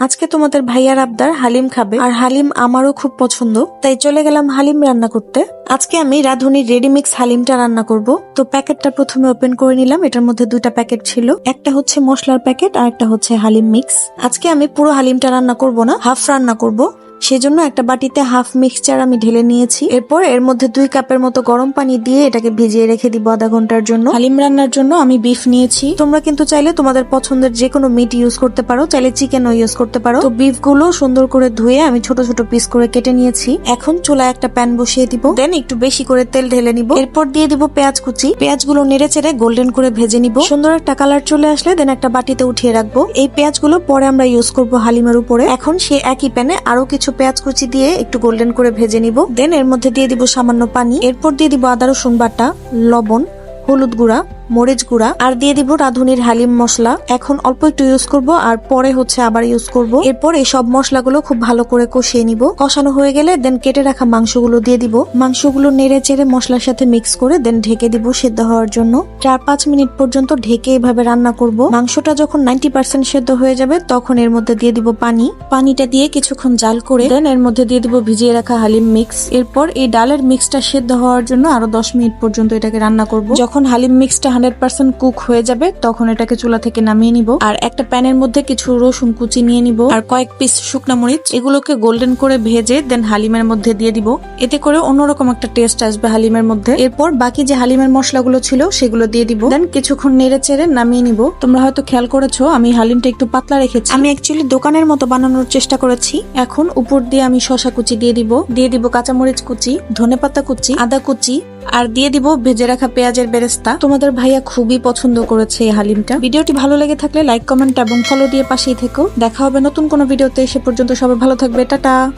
আজকে তোমাদের ভাইয়ার আবদার হালিম খাবে, আর হালিম আমারও খুব পছন্দ, তাই চলে গেলাম হালিম রান্না করতে। আজকে আমি রাঁধুনির রেডিমিক্স হালিমটা রান্না করব। তো প্যাকেটটা প্রথমে ওপেন করে নিলাম, এটার মধ্যে দুইটা প্যাকেট ছিল। একটা হচ্ছে মশলার প্যাকেট আর একটা হচ্ছে হালিম মিক্স আজকে আমি পুরো হালিমটা রান্না করব না হাফ রান্না করব। সেজন্য একটা বাটিতে হাফ মিক্সচার আমি ঢেলে নিয়েছি। এরপর এর মধ্যে দুই কাপের মতো গরম পানি দিয়ে এটাকে ভিজিয়ে রেখে দিব আধা ঘণ্টার জন্য। হালিম রান্নার জন্য আমি বিফ নিয়েছি। তোমরা কিন্তু চাইলে তোমাদের পছন্দের যে কোনো মিট ইউজ করতে পারো চাইলে চিকেনও ইউজ করতে পারো। তো বিফগুলো সুন্দর করে ধুয়ে আমি ছোট ছোট পিস করে কেটে নিয়েছি। এখন চুলায় একটা প্যান বসিয়ে দিব। দেন একটু বেশি করে তেল ঢেলে নিব। এরপর দিয়ে দিব পেঁয়াজ কুচি। পেঁয়াজগুলো নেড়ে চেড়ে গোল্ডেন করে ভেজে নিব। সুন্দর একটা কালার চলে আসলে দেন একটা বাটিতে উঠিয়ে রাখব। এই পেঁয়াজগুলো পরে আমরা ইউজ করব হালিমের উপরে। এখন সে একই প্যানে আরও কিছু পেঁয়াজ কুচি দিয়ে একটু গোল্ডেন করে ভেজে নিব। দেন এর মধ্যে দিয়ে দিব সামান্য পানি। এরপর দিয়ে দিব আদা রসুন বাটা, লবণ, হলুদ গুঁড়া মরিচ গুঁড়া। আর দিয়ে দিব রাঁধুনির হালিম মশলা। এখন অল্প একটু ইউজ করব, আর পরে হচ্ছে আবার ইউজ করব। এরপর এই সব মশলাগুলো খুব ভালো করে কষিয়ে নিব। কষানো হয়ে গেলে দেন কেটে রাখা মাংসগুলো দিয়ে দিব। মাংসগুলো নেড়ে চেড়ে মশলার সাথে মিক্স করে দেন ঢেকে দিব সেদ্ধ হওয়ার জন্য। চার পাঁচ মিনিট পর্যন্ত ঢেকে এভাবে রান্না করব। মাংসটা যখন নাইনটি পার্সেন্ট সেদ্ধ হয়ে যাবে, তখন এর মধ্যে দিয়ে দিব পানি। পানিটা দিয়ে কিছুক্ষণ জাল করে দেন এর মধ্যে দিয়ে দিব ভিজিয়ে রাখা হালিম মিক্স এরপর এই ডালের মিক্সটা সেদ্ধ হওয়ার জন্য আরও দশ মিনিট পর্যন্ত এটাকে রান্না করব। যখন হালিম মিক্সটা হান্ড্রেড পার্সেন্ট কুক হয়ে যাবে, তখন এটাকে চুলা থেকে নামিয়ে নিব। আর একটা প্যানের মধ্যে কিছু রসুন কুচি নিয়ে নিব আর কয়েক পিস শুকনা মরিচ। এগুলোকে গোল্ডেন করে ভেজে দেন হালিমের মধ্যে দিয়ে দিব। এতে করে অন্যরকম একটা টেস্ট আসবে হালিমের মধ্যে। এরপর বাকি যে হালিমের মশলাগুলো ছিল, সেগুলো দিয়ে দিব। দেন কিছুক্ষণ নেড়ে চেড়ে নামিয়ে নিব। তোমরা হয়তো খেয়াল করেছ, আমি হালিমটা একটু পাতলা রেখেছি। আমি অ্যাকচুয়ালি দোকানের মতো বানানোর চেষ্টা করেছি। এখন উপর দিয়ে আমি শশা কুচি দিয়ে দিব। দিয়ে দিব কাঁচামরিচ কুচি, ধনেপাতা কুচি, আদা কুচি আর দিয়ে দিব ভেজে রাখা পেঁয়াজের বেরেস্তা। তোমাদের ভাইয়া খুবই পছন্দ করেছে এই হালিমটা। ভিডিওটি ভালো লেগে থাকলে লাইক, কমেন্ট এবং ফলো দিয়ে পাশেই থেকো। দেখা হবে নতুন কোনো ভিডিওতে। সে পর্যন্ত সবাই ভালো থাকবে। টাটা।